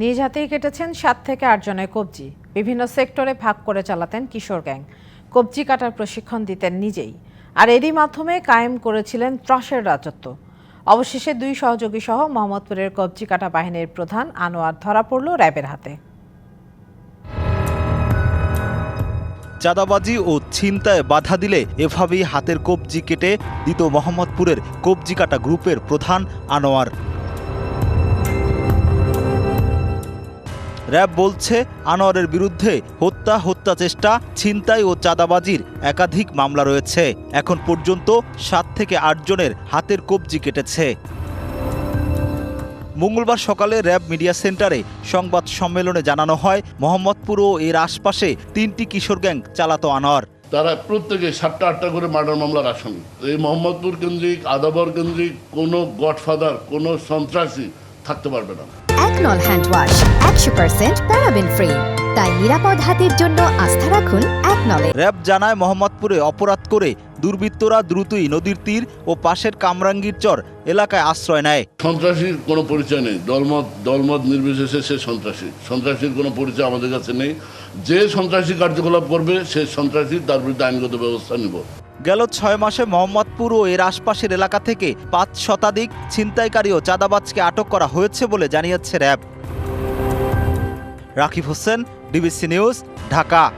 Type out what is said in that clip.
নিজ হাতেই কেটেছেন সাত থেকে আট জনের কবজি। বিভিন্ন সেক্টরে ভাগ করে চালাতেন কিশোর গ্যাং। কবজি কাটার প্রশিক্ষণ দিতেন নিজেই। আর এরই মাধ্যমে কায়েম করেছিলেন ত্রাসের রাজত্ব। অবশেষে দুই সহযোগী সহ মোহাম্মদপুরের কবজি কাটা বাহিনীর প্রধান আনোয়ার ধরা পড়ল র্যাবের হাতে। চাঁদাবাজি ও ছিনতায় বাধা দিলে এভাবেই হাতের কবজি কেটে দিত মোহাম্মদপুরের কবজি কাটা গ্রুপের প্রধান আনোয়ার। র্যাব বলছে, আনোয়ারের বিরুদ্ধে হত্যা হত্যা চেষ্টা, ছিনতাই ও চাঁদাবাজির একাধিক মামলা রয়েছে। এখন পর্যন্ত সাত থেকে আটজনের হাতের কবজি কেটেছে। মঙ্গলবার সকালে র্যাব মিডিয়া সেন্টারে সংবাদ সম্মেলনে জানানো হয়, মোহাম্মদপুর ও এর আশপাশে তিনটি কিশোর গ্যাং চালাতো আনোয়ার। তারা প্রত্যেকে সাতটা আটটা করে মার্ডার মামলার আসামি। এই মোহাম্মদপুর কেন্দ্রিক, আদাবর কেন্দ্রিক, কোনো গডফাদার, কোনো সন্ত্রাসী থাকতে পারবে না। একনল হ্যান্ড ওয়াশ একশো পার্সেন্ট প্যারাবেন ফ্রি তাই নিরাপদ হাতের জন্য আস্থা রাখুন একনলে র্যাব জানায় মোহাম্মদপুরে অপরাধ করে দুর্বৃত্তরা দ্রুতই নদীর তীর ও পাশের কামরাঙ্গীর চর এলাকায় আশ্রয় নেয়। সন্ত্রাসীর কোনো পরিচয় নেই। দলমত দলমত নির্বিশেষে সে সন্ত্রাসী। সন্ত্রাসীর কোনো পরিচয় আমাদের কাছে নেই। যে সন্ত্রাসী কার্যকলাপ করবে সে সন্ত্রাসী তার বিরুদ্ধে আইনগত ব্যবস্থা নিব। গেল ছয় মাসে মোহাম্মদপুর ও এর আশপাশের এলাকা থেকে পাঁচ শতাধিক ছিনতাইকারী ও চাঁদাবাজকে আটক করা হয়েছে বলে জানিয়েছে RAB. Rakib Hossain, DBC news, Dhaka.